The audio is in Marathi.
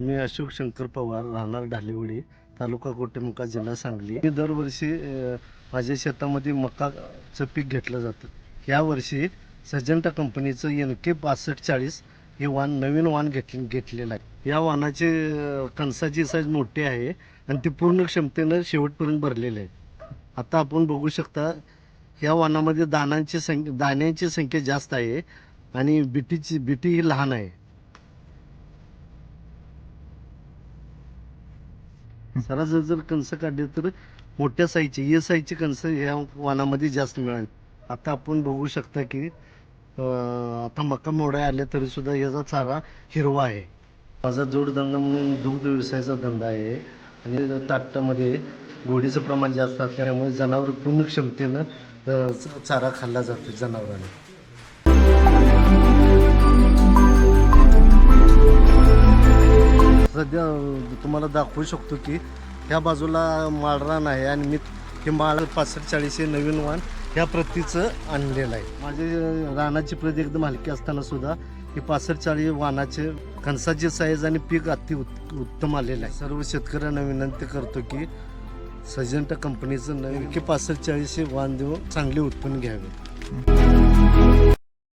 मी अशोक शंकर पवार राहणार ढालेवडी तालुका कोटेमुका जिल्हा सांगली. मी दरवर्षी अ, माझ्या शेतामध्ये मकाचं पीक घेतलं जातं. यावर्षी सजंटा कंपनीचं एन के पासष्ट चाळीस हे वाण नवीन वाण घेत घेतलेलं आहे. या वाहनाचे अ, कणसाची साईज मोठी आहे आणि ती पूर्ण क्षमतेनं शेवटपर्यंत भरलेले आहे. आता आपण बघू शकता या वाणामध्ये दानांची संख्या दाण्यांची संख्या जास्त आहे आणि बिटीची बिटी ही लहान आहे. सरासरी जर कणसं काढली तर मोठ्या साईजचे ये साईजचे कणसं या वानामध्ये जास्त मिळाली. आता आपण बघू शकता की अं, आता मका मोड्या आल्या तरी सुद्धा याचा चारा हिरवा आहे. माझा जोडधंदा म्हणून दुग्ध व्यवसायाचा धंदा आहे. आणि ताटामध्ये गोडीचं प्रमाण जास्त असतं त्यामुळे जनावर पूर्ण क्षमतेनं अं, चारा खाल्ला जातो जनावरांना. सध्या तुम्हाला दाखवू शकतो की ह्या बाजूला माळरान आहे आणि मी हे माळ पासष्ट चाळीस हे नवीन वाण ह्या प्रतीचं आणलेलं आहे. माझे रानाची प्रत एकदम हलकी असताना सुद्धा हे पासष्ट चाळीस वाणाचे कणसाची साईज आणि पीक अति उत् उत्तम आलेलं आहे. सर्व शेतकऱ्यांना विनंती करतो की सजंटा कंपनीचं नवीन की पासष्ट चाळीस हे वाण देऊन चांगले उत्पन्न घ्यावे.